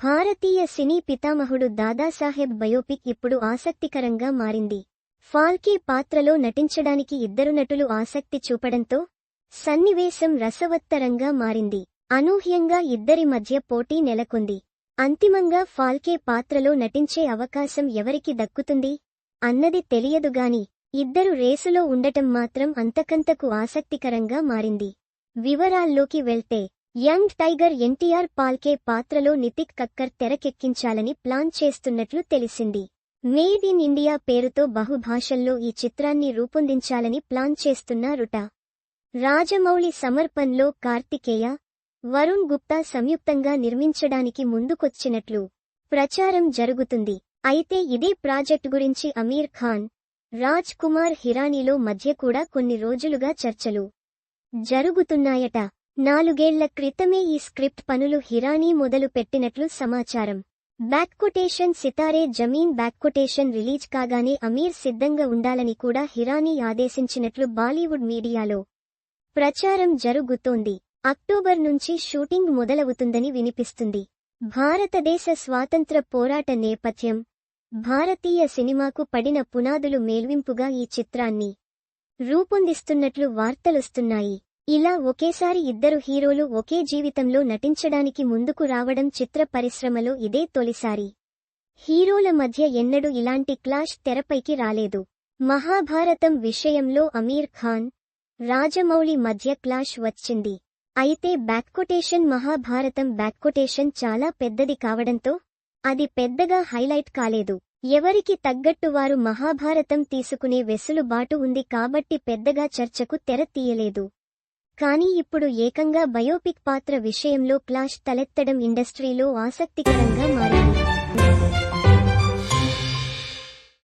భారతీయ సినీ పితామహుడు దాదాసాహెబ్ బయోపిక్ ఇప్పుడు ఆసక్తికరంగా మారింది. ఫాల్కే పాత్రలో నటించడానికి ఇద్దరు నటులు ఆసక్తి చూపడంతో సన్నివేశం రసవత్తరంగా మారింది. అనూహ్యంగా ఇద్దరి మధ్య పోటీ నెలకొంది. అంతిమంగా ఫాల్కే పాత్రలో నటించే అవకాశం ఎవరికి దక్కుతుంది? అన్నది తెలియదుగాని ఇద్దరు రేసులో ఉండటం మాత్రం అంతకంతకు ఆసక్తికరంగా మారింది. వివరాల్లోకి వెళ్తే యంగ్ టైగర్ ఎన్టీఆర్ పాల్కే పాత్రలో నితిక్ కక్కర్ తెరకెక్కించాలని ప్లాన్ చేస్తున్నట్లు తెలిసింది. మేడ్ ఇన్ ఇండియా పేరుతో బహుభాషల్లో ఈ చిత్రాన్ని రూపొందించాలని ప్లాన్ చేస్తున్నారుట రాజమౌళి సమర్పణలో కార్తికేయ వరుణ్ గుప్తా సంయుక్తంగా నిర్మించడానికి ముందుకొచ్చినట్లు ప్రచారం జరుగుతుంది. అయితే ఇదే ప్రాజెక్ట్ గురించి అమీర్ ఖాన్ రాజ్ కుమార్ హిరానీలో మధ్య కూడా కొన్ని రోజులుగా చర్చలు జరుగుతున్నాయట. నాలుగేళ్ళ క్రితమే ఈ స్క్రిప్ట్ పనులు హిరానీ మొదలు పెట్టినట్లు సమాచారం. బ్యాక్కొటేషన్ సితారే జమీన్ బ్యాక్కొటేషన్ రిలీజ్ కాగానే అమీర్ సిద్ధంగా ఉండాలని కూడా హిరానీ ఆదేశించినట్లు బాలీవుడ్ మీడియాలో ప్రచారం జరుగుతోంది. అక్టోబర్ నుంచి షూటింగ్ మొదలవుతుందని వినిపిస్తుంది. భారతదేశ స్వాతంత్ర పోరాట నేపథ్యం. భారతీయ సినిమాకు పడిన పునాదులు మేల్వింపుగా ఈ చిత్రాన్ని రూపొందిస్తున్నట్లు వార్తలొస్తున్నాయి. ఇలా ఒకేసారి ఇద్దరు హీరోలు ఒకే జీవితంలో నటించడానికి ముందుకు రావడం చిత్ర పరిశ్రమలో ఇదే తొలిసారి. హీరోల మధ్య ఎన్నడూ ఇలాంటి క్లాష్ తెరపైకి రాలేదు. మహాభారతం విషయంలో అమీర్ ఖాన్ రాజమౌళి మధ్య క్లాష్ వచ్చింది. అయితే బ్యాక్కొటేషన్ మహాభారతం బ్యాక్కొటేషన్ చాలా పెద్దది కావడంతో అది పెద్దగా హైలైట్ కాలేదు. ఎవరికి తగ్గట్టు వారు మహాభారతం తీసుకునే వెసులుబాటు ఉంది కాబట్టి పెద్దగా చర్చకు తెర తీయలేదు. కానీ ఇప్పుడు ఏకంగా బయోపిక్ పాత్ర విషయంలో క్లాష్ తలెత్తడం ఇండస్ట్రీలో ఆసక్తికరంగా మారింది.